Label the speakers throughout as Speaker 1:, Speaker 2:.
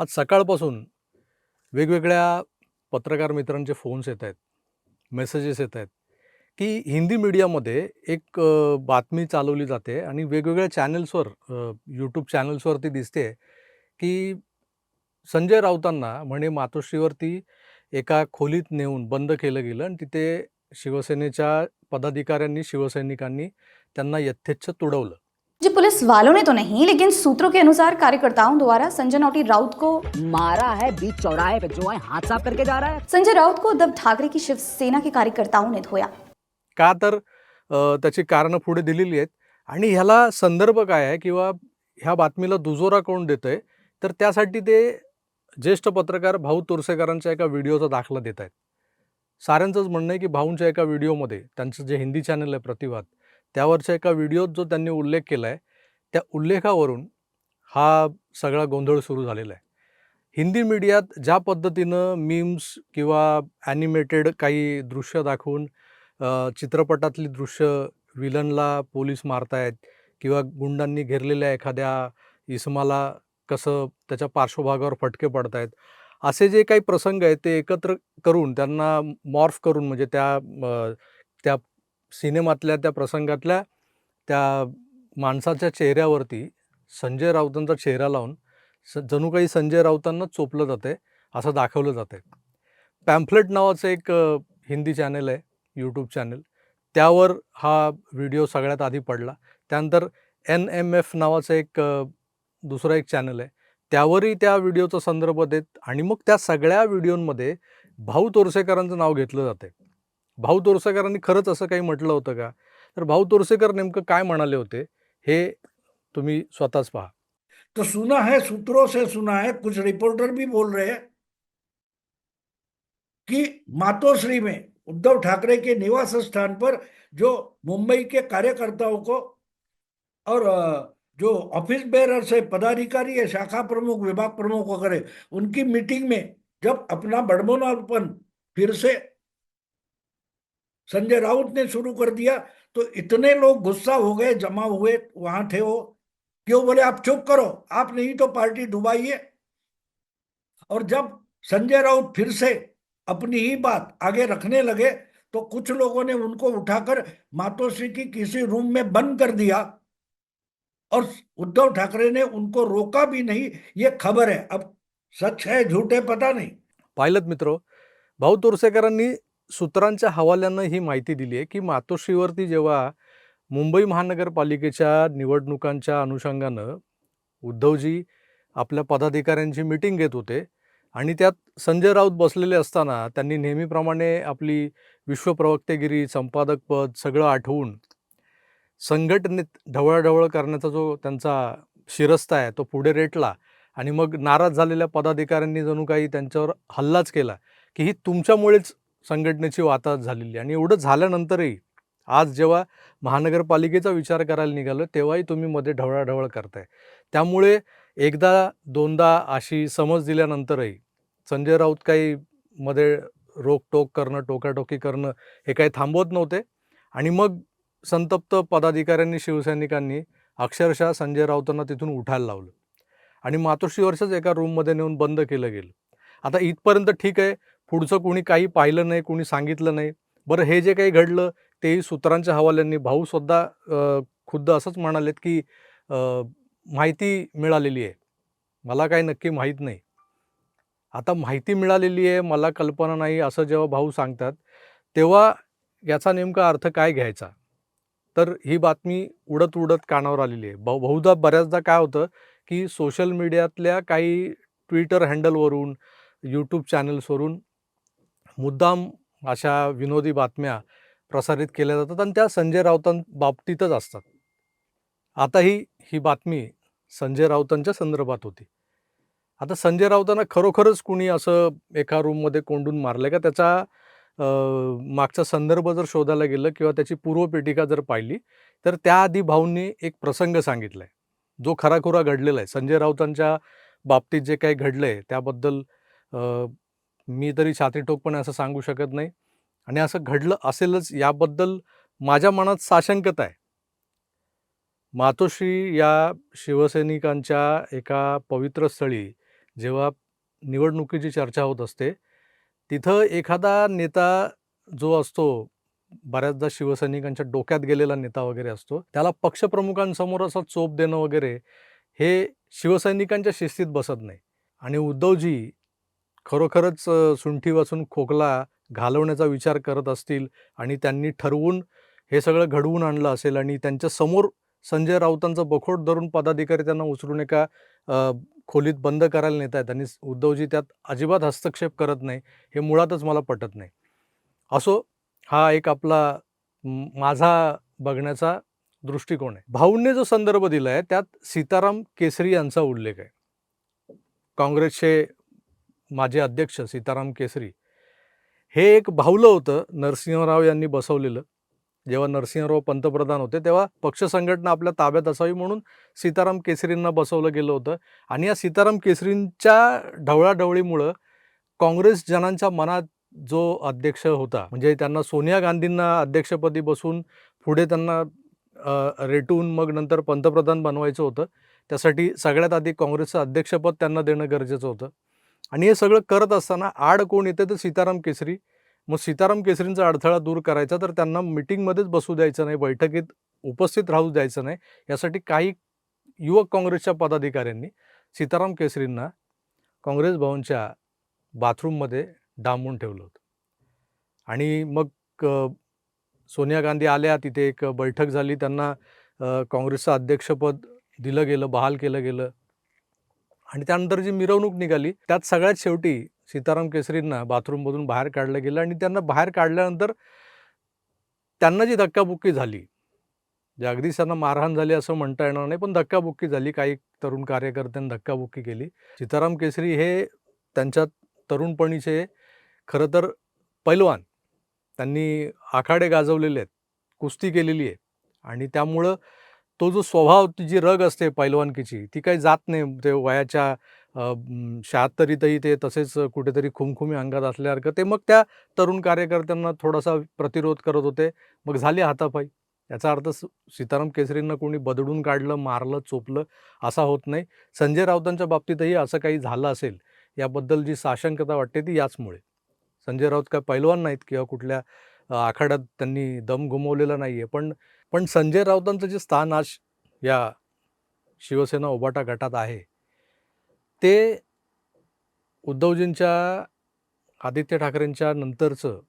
Speaker 1: आज सकाळपासून वेगवेगळ्या पत्रकार मित्रांचे फोन्स येत आहेत मेसेजेस येत आहेत की हिंदी मीडियामध्ये एक बातमी चालवली जाते आणि वेगवेगळ्या चॅनल्सवर यूट्यूब चॅनल्सवरती दिसते की संजय राऊतांना म्हणे मातोश्रीवरती एका खोलीत नेऊन बंद केलं गेलं आणि तिथे शिवसेनेच्या पदाधिकाऱ्यांनी शिवसैनिकांनी त्यांना यथेच्छ तुडवलं.
Speaker 2: जी पुलिस वालों ने तो नहीं लेकिन सूत्रों के अनुसार कार्यकर्ताओं द्वारा संजय नौटी राउत को
Speaker 3: मारा है बीच चौराहे पे जो है हाथ साफ करके जा रहा है।
Speaker 2: संजय राउत को उद्धव ठाकरे की शिवसेना के कार्यकर्ताओं ने धोया।
Speaker 1: का तर त्याची कारणं पुढे दिलेली आहेत. आणि ह्याला संदर्भ काय आहे किंवा ह्या बातमीला दुजोरा कोण देतं आहे तर त्यासाठी ते ज्येष्ठ पत्रकार भाऊ तोरसेकरांच्या एका व्हिडिओचा दाखला देत आहेत. साऱ्यांचंच म्हणणं आहे की भाऊंच्या एका व्हिडिओमध्ये त्यांचं जे हिंदी चॅनल आहे प्रतिवाद त्यावरच्या एका व्हिडिओत जो त्यांनी उल्लेख केला आहे त्या उल्लेखावरून हा सगळा गोंधळ सुरू झालेला आहे. हिंदी मीडियात ज्या पद्धतीनं मीम्स किंवा ॲनिमेटेड काही दृश्य दाखवून चित्रपटातली दृश्य विलनला पोलीस मारतायत किंवा गुंडांनी घेरलेल्या एखाद्या इसमाला कसं त्याच्या पार्श्वभागावर फटके पडतायत असे जे काही प्रसंग आहेत ते एकत्र करून त्यांना मॉर्फ करून म्हणजे त्या त्या सिनेमातल्या त्या प्रसंगातल्या त्या माणसाच्या चेहऱ्यावरती संजय राऊतांचा चेहरा लावून स जणू काही संजय राऊतांना चोपलं जाते असं दाखवलं जाते पॅम्फलेट नावाचं एक हिंदी चॅनल आहे यूट्यूब चॅनल त्यावर हा व्हिडिओ सगळ्यात आधी पडला. त्यानंतर एन एम एफ नावाचं एक दुसरं एक चॅनल आहे. त्यावरही त्या व्हिडिओचा संदर्भ देत आणि मग त्या सगळ्या व्हिडिओमध्ये भाऊ तोरसेकरांचं नाव घेतलं जातं भाऊ तोरसेकरांनी खरंच असं काही म्हटलं होतं का? तर भाऊ तोरसेकर नेमकं काय म्हणाले होते? हे तुम्ही स्वतःच पहा.
Speaker 4: तो सुना है सूत्रों से सुना है कुछ रिपोर्टर भी बोल रहे हैं कि मातोश्री में उद्धव ठाकरे के निवास स्थान पर जो मुंबई के कार्यकर्ताओं को और जो ऑफिस बेरर से पदाधिकारी है शाखा प्रमुख विभाग प्रमुख वगैरह उनकी मीटिंग में जब अपना बड़मोनापन फिर से संजय राउत ने शुरू कर दिया। तो इतने लोग गुस्सा हो गए, जमा हुए, वहाँ थे वो। क्यों बोले, आप चुप करो, आप नहीं तो पार्टी डुबाइए। और जब संजय राउत फिर से अपनी ही बात आगे रखने लगे तो कुछ लोगों ने उनको उठाकर मातोश्री की किसी रूम में बंद कर दिया। और उद्धव ठाकरे ने उनको रोका भी नहीं, ये खबर है। अब सच है, झूठ पता नहीं।
Speaker 1: पाहिलं मित्र भाऊ तोरसेकरांनी सूत्रांच्या हवाल्यानं ही माहिती दिली आहे की मातोश्रीवरती जेव्हा मुंबई महानगरपालिकेच्या निवडणुकांच्या अनुषंगानं उद्धवजी आपल्या पदाधिकाऱ्यांची मिटिंग घेत होते आणि त्यात संजय राऊत बसलेले असताना त्यांनी नेहमीप्रमाणे आपली विश्वप्रवक्तेगिरी संपादकपद सगळं आठवून संघटनेत ढवळाढवळ करण्याचा जो त्यांचा शिरस्ता आहे तो पुढे रेटला आणि मग नाराज झालेल्या पदाधिकाऱ्यांनी जणू काही त्यांच्यावर हल्लाच केला की ही तुमच्यामुळेच संघटनेची वाताहत झालेली आहे. आणि एवढं झाल्यानंतरही आज जेव्हा महानगरपालिकेचा विचार करायला निघालो तेव्हाही तुम्ही मध्ये ढवळाढवळ करताय. त्यामुळे एकदा दोनदा अशी समज दिल्यानंतरही संजय राऊत काही मध्ये रोकटोक करणं टोकाटोकी करणं हे काही थांबवत नव्हते. आणि मग संतप्त पदाधिकाऱ्यांनी शिवसैनिकांनी अक्षरशः संजय राऊतांना तिथून उठायला लावलं. आणि मातोश्रीवरच्याच एका रूममध्ये नेऊन बंद केलं गेलं. आता इथपर्यंत ठीक आहे पुढचं कोणी काही पाहिलं नाही कोणी सांगितलं नाही. बरं हे जे काही घडलं तेही सूत्रांच्या हवाल्यांनी भाऊसुद्धा खुद्द असंच म्हणालेत की माहिती मिळालेली आहे. मला काही नक्की माहीत नाही. आता माहिती मिळालेली आहे मला कल्पना नाही असं जेव्हा भाऊ सांगतात तेव्हा याचा नेमका अर्थ काय घ्यायचा? तर ही बातमी उडत उडत कानावर आलेली आहे. बहु बहुधा बऱ्याचदा काय होतं की सोशल मीडियातल्या काही ट्विटर हँडलवरून यूट्यूब चॅनल्सवरून मुद्दाम अशा विनोदी बातम्या प्रसारित केल्या जातात आणि त्या संजय राऊतांबाबतीतच असतात. आताही ही बातमी संजय राऊतांच्या संदर्भात होती. आता संजय राऊतांना खरोखरच कुणी असं एका रूममध्ये कोंडून मारलं का? त्याचा मागचा संदर्भ जर शोधायला गेलं किंवा त्याची पूर्वपेटिका जर पाहिली तर त्याआधी भाऊंनी एक प्रसंग सांगितला आहे जो खराखुरा घडलेला आहे. संजय राऊतांच्या बाबतीत जे काही घडलं आहे त्याबद्दल मी तरी छातीठोकपणे असं सांगू शकत नाही. आणि असं घडलं असेलच याबद्दल माझ्या मनात साशंकता आहे. मातोश्री या शिवसैनिकांच्या एका पवित्र स्थळी जेव्हा निवडणुकीची चर्चा होत असते तिथं एखादा नेता जो असतो बऱ्याचदा शिवसैनिकांच्या डोक्यात गेलेला नेता वगैरे असतो त्याला पक्षप्रमुखांसमोर असं चोप देणं वगैरे हे शिवसैनिकांच्या शिस्तीत बसत नाही. आणि उद्धवजी खरोखरच सुंठी वाचून खोकला घालवण्याचा विचार करत असतील आणि त्यांनी ठरवून हे सगळं घडवून आणलं असेल आणि त्यांच्यासमोर संजय राऊतांचं बखोट धरून पदाधिकारी त्यांना उचलून एका खोलीत बंद करायला नेत आहेत आणि उद्धवजी त्यात अजिबात हस्तक्षेप करत नाही हे मुळातच मला पटत नाही. असो हा एक आपला माझा बघण्याचा दृष्टिकोन आहे. भाऊंनी जो संदर्भ दिला आहे त्यात सीताराम केसरी यांचा उल्लेख आहे. काँग्रेसचे माझे अध्यक्ष सीताराम केसरी हे एक भावलं होतं नरसिंहराव यांनी बसवलेलं. जेव्हा नरसिंहराव पंतप्रधान होते तेव्हा पक्ष संघटना आपल्या ताब्यात असावी म्हणून सीताराम केसरींना बसवलं गेलं होतं. आणि या सीताराम केसरींच्या ढवळाढवळीमुळं काँग्रेस जनांच्या मनात जो अध्यक्ष होता म्हणजे त्यांना सोनिया गांधींना अध्यक्षपदी बसून पुढे त्यांना रेटून मग नंतर पंतप्रधान बनवायचं होतं. त्यासाठी सगळ्यात आधी काँग्रेसचं अध्यक्षपद त्यांना देणं गरजेचं होतं. आणि हे सगळं करत असताना आड कोण येते तर सीताराम केसरी. मग सीताराम केसरींचा अडथळा दूर करायचा तर त्यांना मिटिंगमध्येच बसू द्यायचं नाही बैठकीत उपस्थित राहू द्यायचं नाही. यासाठी काही युवक काँग्रेसच्या पदाधिकाऱ्यांनी सीताराम केसरींना काँग्रेस भवनच्या बाथरूममध्ये डांबून ठेवलं होतं. आणि मग सोनिया गांधी आल्या तिथे एक बैठक झाली. त्यांना काँग्रेसचं अध्यक्षपद दिलं गेलं बहाल केलं गेलं. आणि त्यानंतर जी मिरवणूक निघाली त्यात सगळ्यात शेवटी सीताराम केसरींना बाथरूममधून बाहेर काढलं गेलं आणि त्यांना बाहेर काढल्यानंतर त्यांना जी धक्काबुक्की झाली जे अगदीच त्यांना मारहाण झाली असं म्हणता येणार नाही पण धक्काबुक्की झाली. काही तरुण कार्यकर्त्यांनी धक्काबुक्की केली. सीताराम केसरी हे त्यांच्या तरुणपणीचे खरं तर पैलवान. त्यांनी आखाडे गाजवलेले आहेत कुस्ती केलेली आहे. आणि त्यामुळं तो जो स्वभाव ती जी रग असते पैलवानकीची ती काही जात नाही. ते वयाच्या शहात्तरीतही ते तसेच कुठेतरी खुमखुमी अंगात असल्यासारखं. ते मग त्या तरुण कार्यकर्त्यांना थोडासा प्रतिरोध करत होते. मग झाली हातापाई. याचा अर्थ स- सीताराम केसरींना कोणी बदडून काढलं मारलं चोपलं असा होत नाही. संजय राऊतांच्या बाबतीतही असं काही झालं असेल याबद्दल जी साशंकता वाटते ती याचमुळे. संजय राऊत काय पैलवान नाहीत किंवा कुठल्या आखाड्यात त्यांनी दम घुमवलेला नाही आहे पण पण संजय राऊतांचं जे स्थान आज या शिवसेना ओबाटा गटात आहे ते उद्धवजींच्या आदित्य ठाकरेंच्या नंतरचं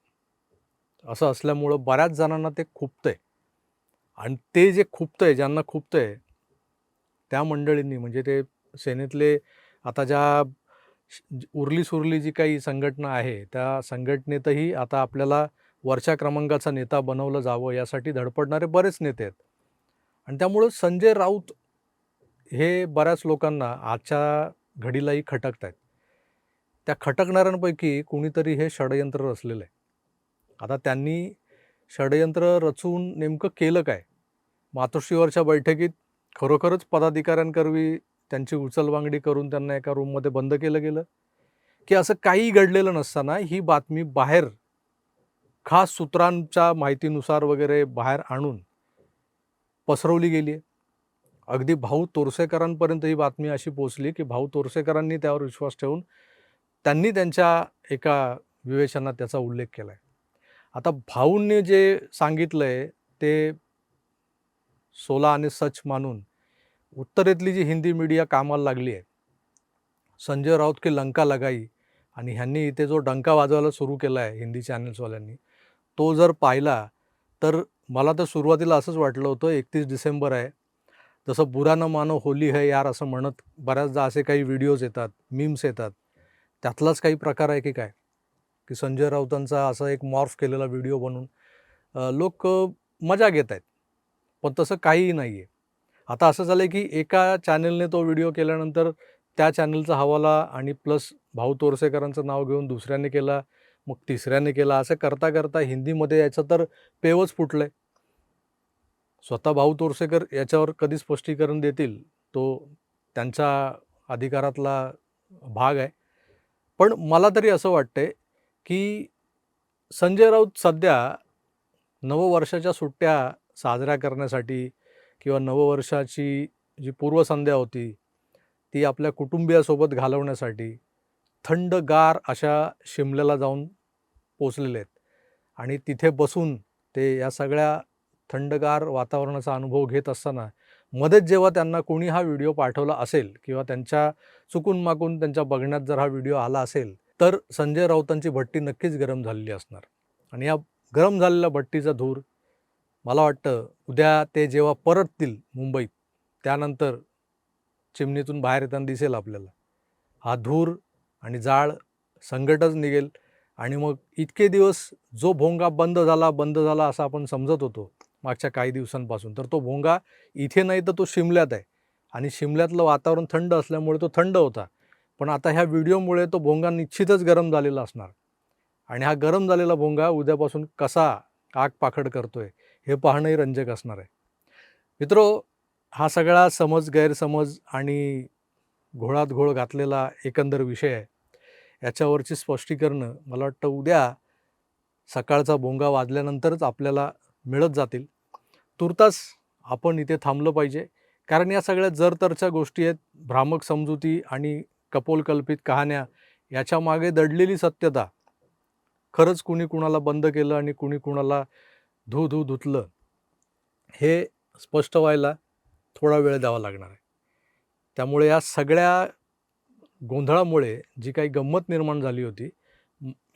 Speaker 1: असं असल्यामुळं बऱ्याच जणांना ते खुपतंय. आणि ते जे खुपतंय ज्यांना खुपतंय त्या मंडळींनी म्हणजे ते सेनेतले आता ज्या उरली सुरली जी काही संघटना आहे त्या संघटनेतही आता आपल्याला वरच्या क्रमांकाचा नेता बनवलं जावं यासाठी धडपडणारे बरेच नेते आहेत. आणि त्यामुळं संजय राऊत हे बऱ्याच लोकांना आजच्या घडीलाही खटकत आहेत त्या खटकणाऱ्यांपैकी कुणीतरी हे षडयंत्र रचलेलं आहे. आता त्यांनी षडयंत्र रचून नेमकं केलं काय? मातोश्रीवरच्या बैठकीत खरोखरच पदाधिकाऱ्यांकरवी त्यांची उचलबांगडी करून त्यांना एका रूममध्ये बंद केलं गेलं? की असं काही घडलेलं नसताना ही बातमी बाहेर खास सूत्रांच्या माहितीनुसार वगैरे बाहेर आणून पसरवली गेली आहे अगदी भाऊ तोरसेकरांपर्यंत ही बातमी अशी पोचली की भाऊ तोरसेकरांनी त्यावर विश्वास ठेवून त्यांनी त्यांच्या एका विवेचनात त्याचा उल्लेख केला आहे आता भाऊंनी जे सांगितलं आहे ते सोला आणि सच मानून उत्तरेतली जी हिंदी मीडिया कामाला लागली आहे संजय राऊत की लंका लगाई आणि ह्यांनी इथे जो डंका वाजवायला सुरू केला आहे हिंदी चॅनल्सवाल्यांनी तो जर पाहिला तर मला तर सुरुवातीला असंच वाटलं होतं एकतीस डिसेंबर आहे. जसं बुरा न मानो होली है यार असं म्हणत बऱ्याचदा असे काही व्हिडिओज येतात मीम्स येतात. त्यातलाच काही प्रकार आहे की काय? की संजय राऊतांचा असा एक मॉर्फ केलेला व्हिडिओ बनवून लोक मजा घेत आहेत. पण तसं काहीही नाही आहे आता असं झालं की एका चॅनलने तो व्हिडिओ केल्यानंतर त्या चॅनलचा हवाला आणि प्लस भाऊ तोरसेकरांचं नाव घेऊन दुसऱ्याने केला मग तिसऱ्याने केला. असं करता करता हिंदीमध्ये याचं तर पेवच फुटलं आहे स्वतः भाऊ तोरसेकर याच्यावर कधी स्पष्टीकरण देतील तो त्यांच्या अधिकारातला भाग आहे. पण मला तरी असं वाटतंय की संजय राऊत सध्या नववर्षाच्या सुट्ट्या साजऱ्या करण्यासाठी किंवा नववर्षाची जी पूर्वसंध्या होती ती आपल्या कुटुंबियासोबत घालवण्यासाठी थंडगार अशा शिमल्याला जाऊन पोचलेले आहेत. आणि तिथे बसून ते या सगळ्या थंडगार वातावरणाचा अनुभव घेत असताना मध्येच जेव्हा त्यांना कोणी हा व्हिडिओ पाठवला असेल किंवा त्यांच्या चुकून माकून त्यांच्या बघण्यात जर हा व्हिडिओ आला असेल तर संजय राऊतांची भट्टी नक्कीच गरम झालेली असणार. आणि या गरम झालेल्या भट्टीचा धूर मला वाटतं उद्या ते जेव्हा परततील मुंबईत त्यानंतर चिमणीतून बाहेर येताना दिसेल आपल्याला. हा धूर आणि जाळ संकटच निघेल. आणि मग इतके दिवस जो भोंगा बंद झाला बंद झाला असं आपण समजत होतो मागच्या काही दिवसांपासून तर तो भोंगा इथे नाही तर तो शिमल्यात आहे. आणि शिमल्यातलं वातावरण थंड असल्यामुळे तो थंड होता. पण आता ह्या व्हिडिओमुळे तो भोंगा निश्चितच गरम झालेला असणार. आणि हा गरम झालेला भोंगा उद्यापासून कसा आग पाखड करतोय हे पाहणंही रंजक असणार आहे. मित्रो हा सगळा समज गैरसमज आणि घोळात घोळ घातलेला एकंदर विषय आहे. याच्यावरची स्पष्टीकरणं मला वाटतं उद्या सकाळचा भोंगा वाजल्यानंतरच आपल्याला मिळत जातील. तुर्तास आपण इथे थांबलं पाहिजे. कारण या सगळ्या जरतरच्या गोष्टी आहेत. भ्रामक समजुती आणि कपोलकल्पित कहाण्या याच्या मागे दडलेली सत्यता. खरंच कुणी कुणाला बंद केलं आणि कुणी कुणाला धू धू धुतलं हे स्पष्ट व्हायला थोडा वेळ द्यावा लागणार आहे. त्यामुळे या सगळ्या गोंधळामुळे जी काही गंमत निर्माण झाली होती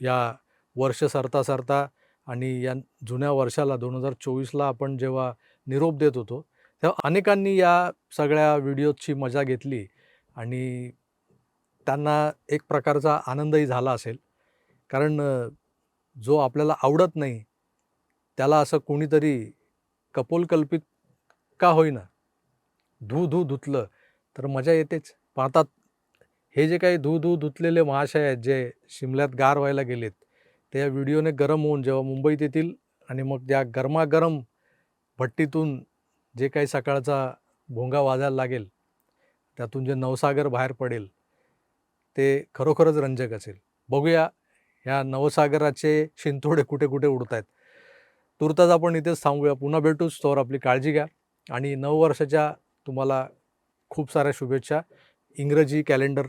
Speaker 1: या वर्ष सरता सरता आणि या जुन्या वर्षाला दोन हजार चोवीसला आपण जेव्हा निरोप देत होतो तेव्हा अनेकांनी या सगळ्या व्हिडिओची मजा घेतली आणि त्यांना एक प्रकारचा आनंदही झाला असेल. कारण जो आपल्याला आवडत नाही त्याला असं कोणीतरी कपोलकल्पित का होईना धू धू धुतलं तर मजा येतेच. पाहतात हे जे काही धू धू धुतलेले महाशय आहेत जे शिमल्यात गार व्हायला गेलेत ते या व्हिडिओने गरम होऊन जेव्हा मुंबईत येतील आणि मग त्या गरमागरम भट्टीतून जे काही सकाळचा भोंगा वाजायला लागेल त्यातून जे नवसागर बाहेर पडेल ते खरोखरच रंजक असेल. बघूया ह्या नवसागराचे शिंतोडे कुठे कुठे उडत आहेत तुर्तास आपण इथेच थांबूया. पुन्हा भेटूच तोवर आपली काळजी घ्या. आणि नववर्षाच्या तुम्हाला खूप साऱ्या शुभेच्छा. इंग्रजी कॅलेंडर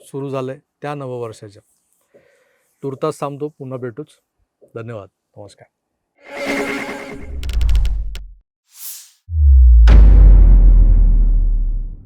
Speaker 1: सुरू झालं आहे त्या नववर्षाच्या. तुर्तास थांबतो पुन्हा भेटूच. धन्यवाद. नमस्कार.